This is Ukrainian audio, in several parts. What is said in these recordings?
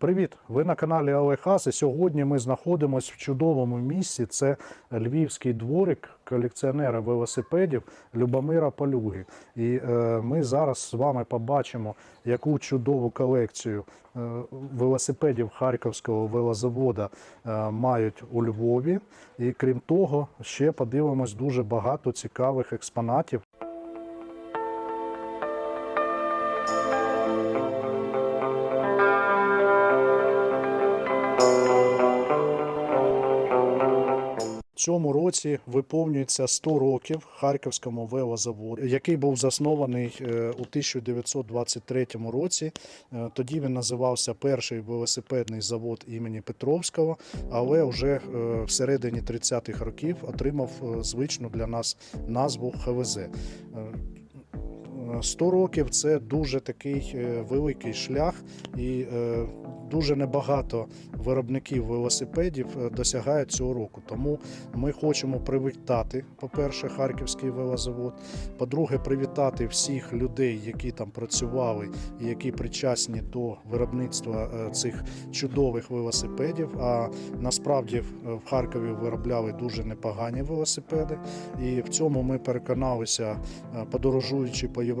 Привіт! Ви на каналі Олехас. І сьогодні ми знаходимося в чудовому місці. Це львівський дворик колекціонера велосипедів Любомира Полюги. І е, ми зараз з вами побачимо, яку чудову колекцію е, велосипедів Харківського велозавода е, мають у Львові. І крім того, ще подивимось дуже багато цікавих експонатів. Цьому році виповнюється 100 років Харківському велозаводу, який був заснований е, у 1923 році. Е, Тоді він називався перший велосипедний завод імені Петровського, але вже е, всередині 30-х років отримав звичну для нас назву ХВЗ. Е, 100 років це дуже такий е, великий шлях, і е, дуже небагато виробників велосипедів е, досягають цього року. Тому ми хочемо привітати, по-перше, Харківський велозавод. По-друге, привітати всіх людей, які там працювали і які причасні до виробництва цих чудових велосипедів. А насправді в Харкові виробляли дуже непогані велосипеди. І в цьому ми переконалися, подорожуючи по Європі,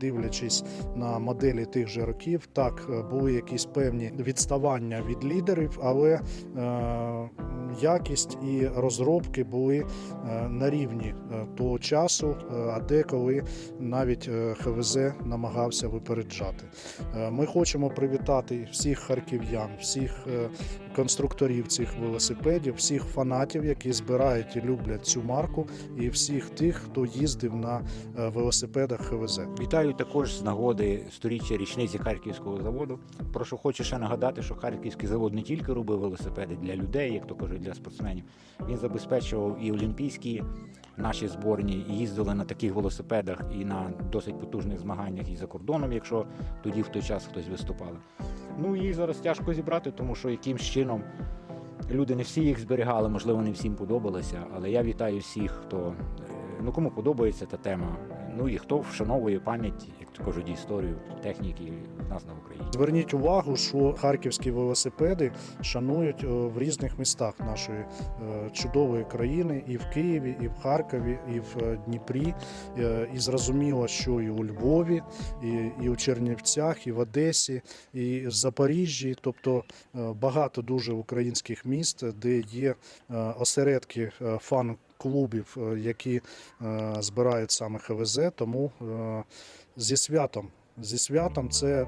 дивлячись на моделі тих же років. Так, е, були якісь певні відставання від лідерів, але е, якість і розробки були е, на рівні е, того часу, е, а деколи навіть ХВЗ намагався випереджати. Ми хочемо привітати всіх харків'ян, всіх конструкторів цих велосипедів, всіх фанатів, які збирають і люблять цю марку, і всіх тих, хто їздив на велосипедах ХВЗ. Вітаю також з нагоди сторіччя річниці Харківського заводу. Прошу хочу ще нагадати, що Харківський завод не тільки робив велосипеди для людей, як то кажуть, для спортсменів. Він забезпечував і олімпійські наші зборні, і їздили на таких велосипедах і на досить потужних змаганнях і за кордоном, якщо тоді в той час хтось виступали. Ну їх зараз тяжко зібрати, тому що якимсь чином люди не всі їх зберігали, можливо, не всім подобалося. Але я вітаю всіх, хто е, ну кому подобається та тема. Ну і хто вшановує пам'ять, як то історію техніки в нас на Україні. Зверніть увагу, що харківські велосипеди шанують е, в різних містах нашої е, чудової країни, і в Києві, і в Харкові, і в е, Дніпрі. І зрозуміло, що і у Львові, і, і у Чернівцях, і в Одесі, і в Запоріжжі. Тобто багато дуже українських міст, де є осередки фан. Клубів, які збирають саме ХВЗ, тому зі святом. Зі святом це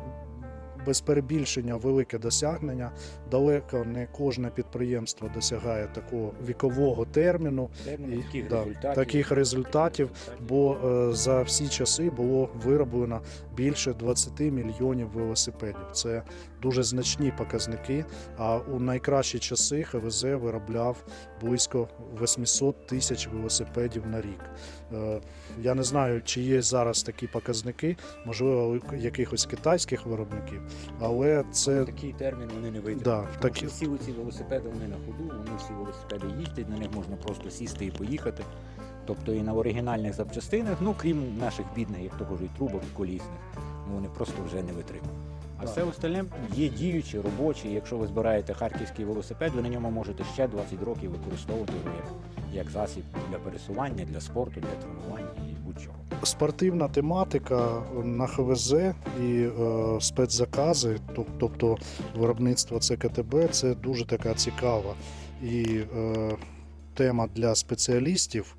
без перебільшення велике досягнення. Далеко не кожне підприємство досягає такого вікового терміну і, таких да, результатів. таких результатів. Бо е, за всі часи було вироблено більше 20 мільйонів велосипедів. Це дуже значні показники. А у найкращі часи ХВЗ виробляв близько 800 тисяч велосипедів на рік. Е, Я не знаю, чи є зараз такі показники, можливо, у якихось китайських виробників, але це Такий термін вони не вийдуть. да, такі, всі ці велосипеди вони на ходу, вони всі велосипеди їздять, на них можна просто сісти і поїхати. Тобто і на оригінальних запчастинах, ну крім наших бідних, як то кажуть, трубок і колісних, ну вони просто вже не витримують. А Так. все остальне є діючі, робочі. Якщо ви збираєте харківський велосипед, ви на ньому можете ще 20 років використовувати його як, як засіб для пересування, для спорту, для тренування і будь-чого. спортивна тематика на ХВЗ і е, спецзакази, тобто виробництво ЦКТБ, це дуже така цікава і е, тема для спеціалістів.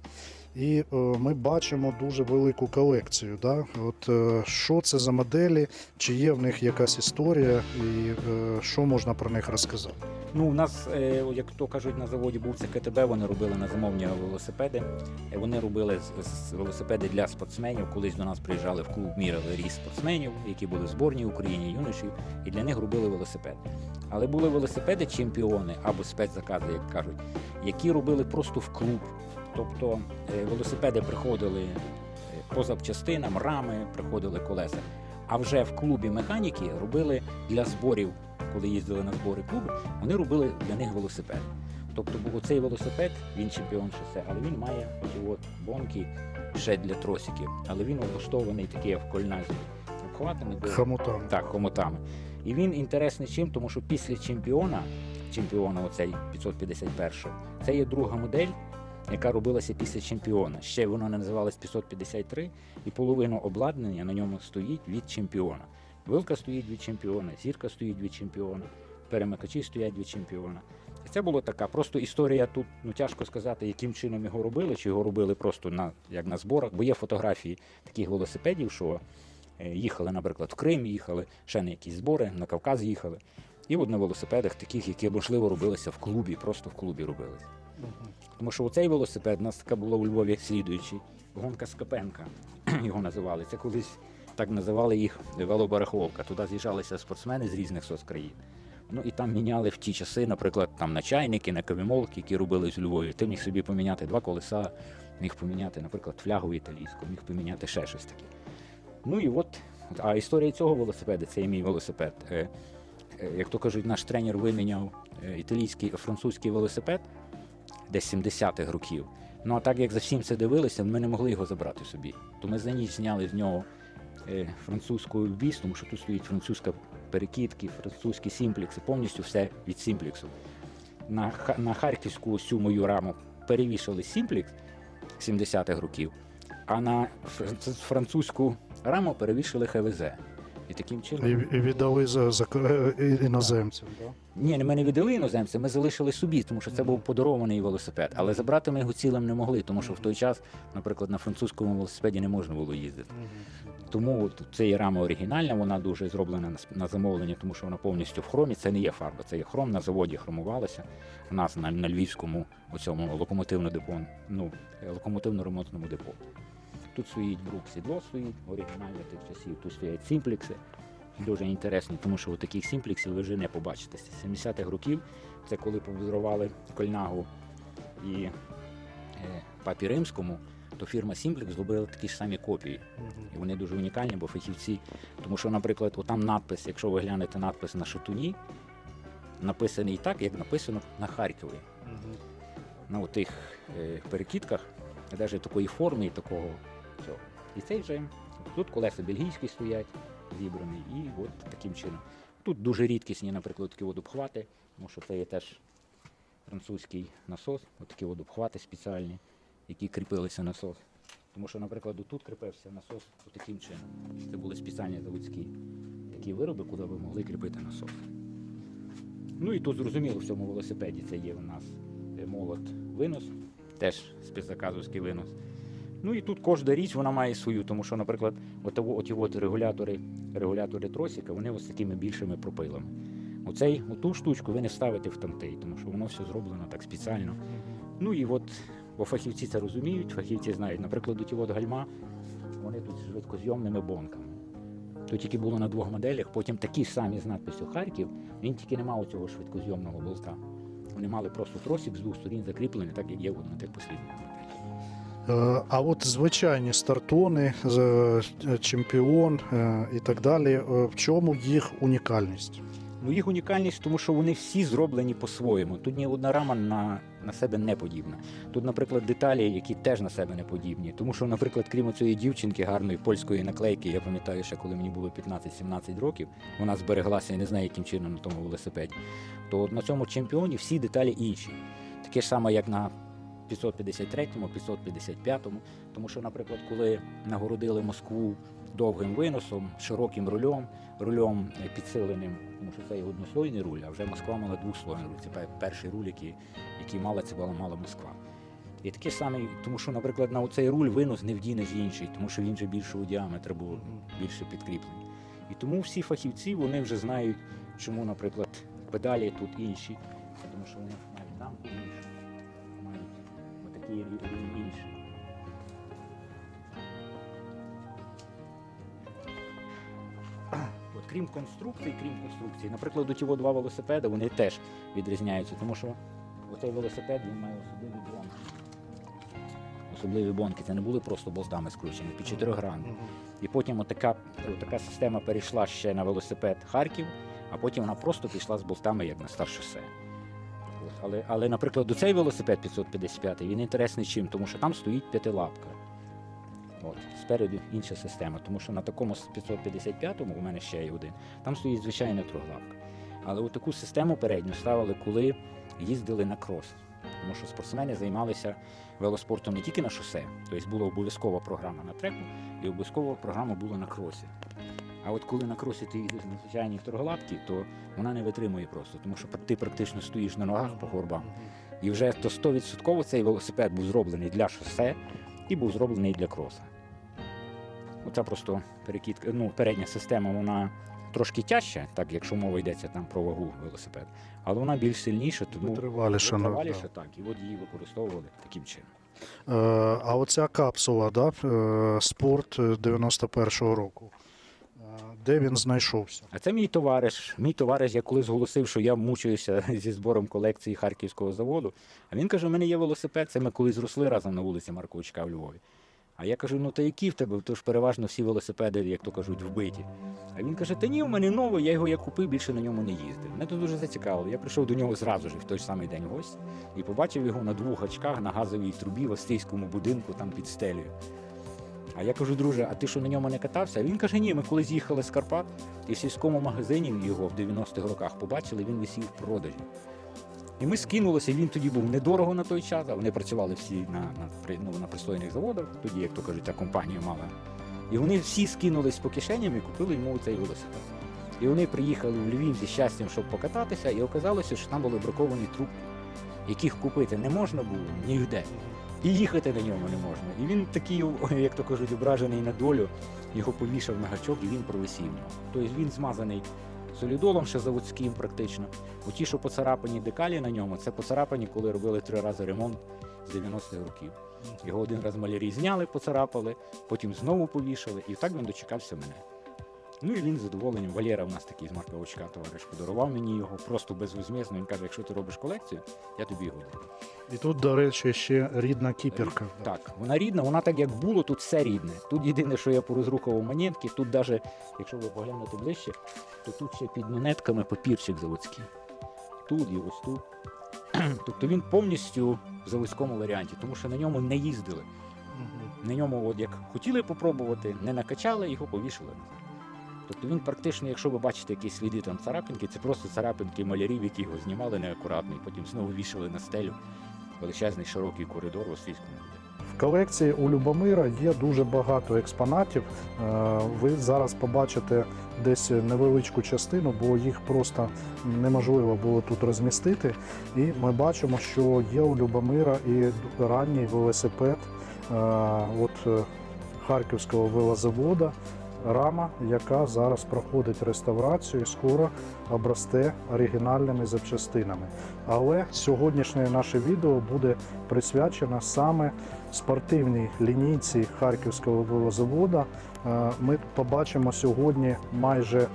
І е, ми бачимо дуже велику колекцію. Да? От, е, що це за моделі, чи є в них якась історія, і е, що можна про них розказати? Ну, у нас, як то кажуть, на заводі був ЦКТБ, вони робили на замовні велосипеди. Вони робили велосипеди для спортсменів. Колись до нас приїжджали в клуб мірили ріст спортсменів, які були в зборній Україні, юношів, і для них робили велосипеди. Але були велосипеди чемпіони або спецзакази, як кажуть, які робили просто в клуб. Тобто е, велосипеди приходили е, по запчастинам, рами, приходили колеса. А вже в клубі механіки робили для зборів коли їздили на збори клубу, вони робили для них велосипед. Тобто бо цей велосипед, він чемпіон шосе, але він має от бонки ще для тросиків. Але він облаштований такий в кольназі обхватами до Хамутами. так, хомутами. І він інтересний чим, тому що після чемпіона, чемпіона оцей 551, це є друга модель, яка робилася після чемпіона. Ще воно називалось 553, і половину обладнання на ньому стоїть від чемпіона. Вилка стоїть від чемпіона, зірка стоїть від чемпіона, перемикачі стоять від чемпіона. Це була така просто історія тут. Ну тяжко сказати, яким чином його робили, чи його робили просто на як на зборах. Бо є фотографії таких велосипедів, що е, їхали, наприклад, в Крим, їхали ще на якісь збори, на Кавказ їхали. І от на велосипедах таких, які можливо робилися в клубі, просто в клубі робилися. Тому що оцей велосипед у нас така була у Львові слідуючий. Гонка Скопенка його називали. Це колись так називали їх велобараховка. Туди з'їжджалися спортсмени з різних соцкраїн. Ну і там міняли в ті часи, наприклад, там на чайники, на кавімолки, які робились у Львові. Ти міг собі поміняти два колеса, міг поміняти, наприклад, флягу італійську, міг поміняти ще щось таке. Ну і от, а історія цього велосипеда, це і мій велосипед. Е, е, Як то кажуть, наш тренер виміняв е, італійський французький велосипед десь 70-х років. Ну а так як за всім це дивилися, ми не могли його забрати собі. То ми за ніч зняли з нього е, французьку вбіс, тому що тут стоїть французька перекидки, французькі сімплікси, повністю все від сімпліксу. На, на харківську цю мою раму перевішали сімплікс 70-х років, а на французьку раму перевішали ХВЗ. І таким чином. І, і віддали за, за е, іноземцям. Да? Ні, ми не віддали іноземцям, ми залишили собі, тому що це був подарований велосипед. Але забрати ми його цілим не могли, тому що в той час, наприклад, на французькому велосипеді не можна було їздити. Тому це є рама оригінальна, вона дуже зроблена на на замовлення, тому що вона повністю в хромі. Це не є фарба, це є хром. На заводі хромувалася. У нас на, на львівському оцьому локомотивно депо, ну, е, локомотивно-ремонтному депо. Тут стоїть брук сідло стоїть, оригінальне тих часів, тут стоять сімплікси. Дуже інтересні, тому що таких сімплексів ви вже не побачите. З 70-х років це коли побудували Кольнагу і е, папі римському, то фірма Simplex зробила такі ж самі копії. І вони дуже унікальні, бо фахівці. Тому що, наприклад, отам надпис, якщо ви глянете надпис на шатуні, написаний так, як написано на Харкові. На тих е, перекидках, навіть такої форми і такого цього. І цей вже тут колеса бельгійські стоять, зібрані, і от таким чином. Тут дуже рідкісні, наприклад, такі водопхвати, тому що це є теж французький насос, от такі водопхвати спеціальні, які кріпилися насос. Тому що, наприклад, тут кріпився насос таким чином. Це були спеціальні заводські такі вироби, куди ви могли кріпити насос. Ну і тут зрозуміло, в цьому велосипеді це є у нас е, молот винос, теж спецзаказовський винос. Ну і тут кожна річ вона має свою, тому що, наприклад, от, оті от регулятори, регулятори тросика, вони ось такими більшими пропилами. Оцей, оту штучку ви не ставите в тамтей, тому що воно все зроблено так спеціально. Ну і от, бо фахівці це розуміють, фахівці знають, наприклад, ті от гальма, вони тут з швидкозйомними бонками. То тільки було на двох моделях, потім такі самі з надписю Харків, він тільки не мав цього швидкозйомного болта. Вони мали просто тросик з двох сторін закріплений, так як є на тих. Е, А от звичайні стартони, е, чемпіон е, і так далі. е, В чому їх унікальність? Ну, їх унікальність, тому що вони всі зроблені по-своєму. Тут ні одна рама на, на себе не подібна. Тут, наприклад, деталі, які теж на себе не подібні. Тому що, наприклад, крім цієї дівчинки гарної польської наклейки, я пам'ятаю, ще коли мені було 15-17 років, вона збереглася, я не знаю, яким чином на тому велосипеді. То на цьому чемпіоні всі деталі інші. Таке ж саме, як на 553-му, 555-му. Тому що, наприклад, коли нагородили Москву довгим виносом, широким рульом, рульом е, підсиленим, тому що це є однослойний руль, а вже Москва мала двослойний руль. Це перший руль, який, який мала це була мала Москва. І таке ж саме, тому що, наприклад, на цей руль винос не вдінеш інший, тому що він вже більшого діаметра був більше підкріплений. І тому всі фахівці вони вже знають, чому, наприклад, педалі тут інші, тому що вони отакі рівні інші. От, крім конструкції, крім конструкції, наприклад, ті два велосипеди вони теж відрізняються, тому що оцей велосипед він має особливі бонки. Особливі бонки. Це не були просто болтами скручені, під чотиригранні. І потім отака, така система перейшла ще на велосипед Харків, а потім вона просто пішла з болтами як на старшосе. Але, але, наприклад, до цей велосипед 555 він інтересний чим, тому що там стоїть п'ятилапка. От, спереду інша система, тому що на такому 555-му, у мене ще є один, там стоїть звичайна троглавка. Але от таку систему передню ставили, коли їздили на крос. Тому що спортсмени займалися велоспортом не тільки на шосе, тобто була обов'язкова програма на треку, і обов'язкова програма була на кросі. А от коли на кросі ти їдеш на звичайній торголапці, то вона не витримує просто, тому що ти практично стоїш на ногах по горбам. І вже то 100% цей велосипед був зроблений для шосе і був зроблений для кроса. Оця просто перекидка, ну, передня система, вона трошки тяжча, так якщо мова йдеться там про вагу велосипед, але вона більш сильніша, тому Витриваліше, витриваліше, да. так, і от її використовували таким чином. Е, А оця капсула, да, е, спорт е, 91-го року. Де він знайшовся? А це мій товариш. Мій товариш, я колись оголосив, що я мучуюся зі збором колекції харківського заводу. А він каже: у мене є велосипед, це ми колись зросли разом на вулиці Марковичка в Львові. А я кажу, ну та які в тебе? То ж переважно всі велосипеди, як то кажуть, вбиті. А він каже: Та ні, у мене новий, я його як купив, більше на ньому не їздив. Мене це дуже зацікавило. Я прийшов до нього зразу ж в той самий день в гості і побачив його на двох очках на газовій трубі в австрійському будинку там під стелею. А я кажу, друже, а ти що на ньому не катався? Він каже, ні, ми колись їхали з Карпат і в сільському магазині його в 90-х роках побачили, він висів в продажі. І ми скинулися, він тоді був недорого на той час, а вони працювали всі на, на, ну, на пристойних заводах, тоді, як то кажуть, та компанія мала. І вони всі скинулись по кишеням і купили йому цей велосипед. І вони приїхали в Львів зі щастям, щоб покататися, і оказалося, що там були браковані трубки, яких купити не можна було ніде. І їхати на ньому не можна. І він такий, як то кажуть, ображений на долю, його повішав на гачок і він провисів. Тобто він змазаний солідолом ще заводським практично. Оті, що поцарапані декалі на ньому, це поцарапані, коли робили три рази ремонт з 90-х років. Його один раз малярі зняли, поцарапали, потім знову повішали, і так він дочекався мене. Ну і він з задоволенням. Валєра у нас такий з Марковичка товариш подарував мені його просто безвозмісно. Він каже, якщо ти робиш колекцію, я тобі його дам. І тут, до речі, ще рідна кіперка. Так, вона рідна, вона так як було, тут все рідне. Тут єдине, що я порозрухував монетки, тут навіть, якщо ви поглянете ближче, то тут ще під монетками папірчик заводський. Тут і ось тут. Тобто він повністю в заводському варіанті, тому що на ньому не їздили. На ньому, от як хотіли попробувати, не накачали, його повішали назад. Тобто він практично, якщо ви бачите якісь сліди там царапинки, це просто царапинки малярів, які його знімали неакуратно, і потім знову вішали на стелю. Величезний широкий коридор в Освійському музеї. В колекції у Любомира є дуже багато експонатів. Е, Ви зараз побачите десь невеличку частину, бо їх просто неможливо було тут розмістити. І ми бачимо, що є у Любомира і ранній велосипед е, от е, Харківського велозаводу. Рама, яка зараз проходить реставрацію і скоро обросте оригінальними запчастинами. Але сьогоднішнє наше відео буде присвячено саме спортивній лінійці Харківського велозаводу. Е, Ми побачимо сьогодні майже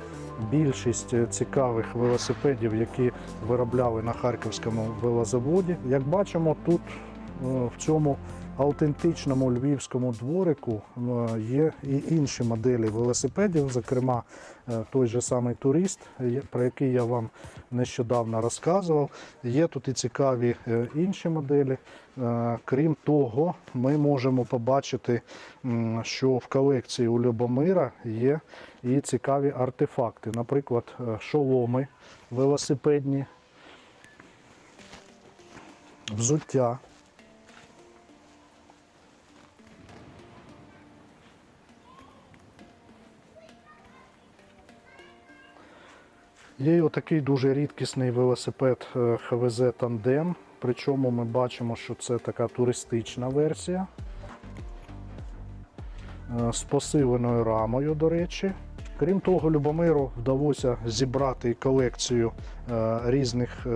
більшість цікавих велосипедів, які виробляли на Харківському велозаводі. Як бачимо, тут е, в цьому автентичному львівському дворику е, є і інші моделі велосипедів, зокрема е, той же самий турист, про який я вам нещодавно розказував. Є тут і цікаві е, інші моделі. Крім того, ми можемо побачити, що в колекції у Любомира є і цікаві артефакти, наприклад, шоломи велосипедні, взуття. Є отакий дуже рідкісний велосипед е, ХВЗ Тандем. Причому ми бачимо, що це така туристична версія е, з посиленою рамою, до речі. Крім того, Любомиру вдалося зібрати колекцію е, різних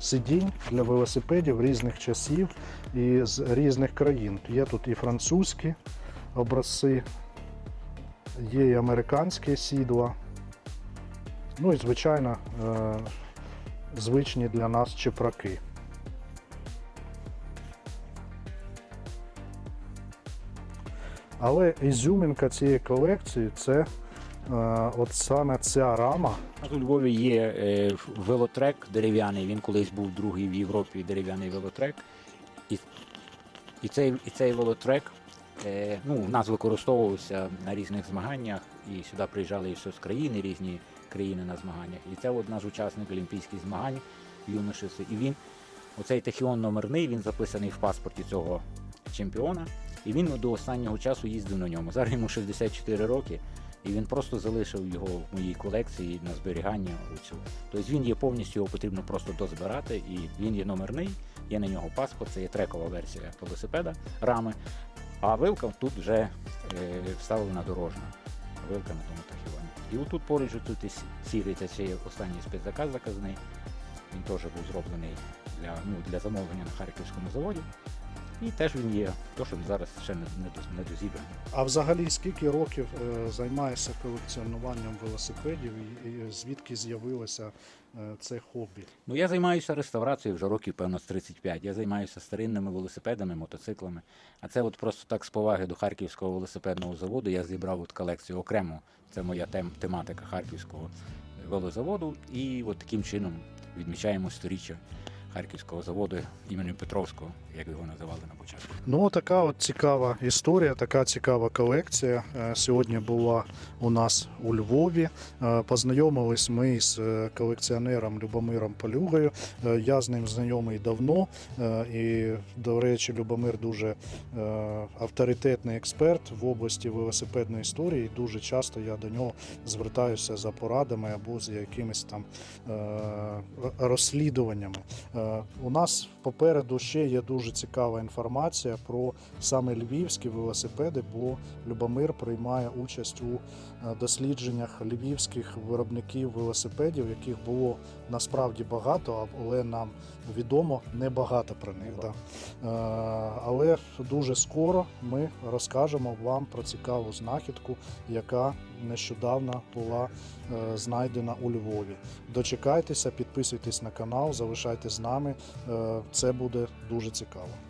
сидінь для велосипедів різних часів і з різних країн. Є тут і французькі образці, є і американські сідла. Ну і, звичайно, е, звичні для нас чепраки. Але ізюмінка цієї колекції це е, от саме ця рама. У Львові є е, велотрек дерев'яний. Він колись був другий в Європі дерев'яний велотрек. І, і, цей, і цей велотрек ну, в нас використовувався на різних змаганнях, і сюди приїжджали з країни, різні країни на змаганнях. І це от наш учасник Олімпійських змагань юношеси. І він, оцей тахіон номерний, він записаний в паспорті цього чемпіона. І він до останнього часу їздив на ньому. Зараз йому 64 роки, і він просто залишив його в моїй колекції на зберігання. Тобто він є повністю його потрібно просто дозбирати, і він є номерний, є на нього паспорт, це є трекова версія велосипеда, рами. А вилка тут вже е, вставлена дорожна. Вилка на тому тахіоні. І отут поруч тут сіриться сі- сірий, це ще є останній спецзаказ заказний. Він теж був зроблений для, ну, для замовлення на харківському заводі. І теж він є, то що він зараз ще не, не, не дозібраний. А взагалі скільки років е, займаєшся колекціонуванням велосипедів і, і звідки з'явилося е, це хобі? Ну, я займаюся реставрацією вже років, певно, з 35. Я займаюся старинними велосипедами, мотоциклами. А це от просто так з поваги до Харківського велосипедного заводу я зібрав от колекцію окремо. Це моя тем, тематика Харківського велозаводу. І от таким чином відмічаємо сторіччя Харківського заводу імені Петровського, як його називали на початку. Ну, така от цікава історія, така цікава колекція. Е, Сьогодні була у нас у Львові. Е, Познайомились ми з е, колекціонером Любомиром Полюгою. Я з ним знайомий давно. І, до речі, Любомир дуже авторитетний експерт в області велосипедної історії. Дуже часто я до нього звертаюся за порадами або з якимись там розслідуваннями. Е, У нас попереду ще є дуже цікава інформація про саме львівські велосипеди, бо Любомир приймає участь у е, дослідженнях львівських виробників велосипедів, яких було насправді багато, але нам відомо небагато про них. Да. Е, Але дуже скоро ми розкажемо вам про цікаву знахідку, яка нещодавно була е, знайдена у Львові. Дочекайтеся, підписуйтесь на канал, залишайтесь з нами. Е, Це буде дуже цікаво.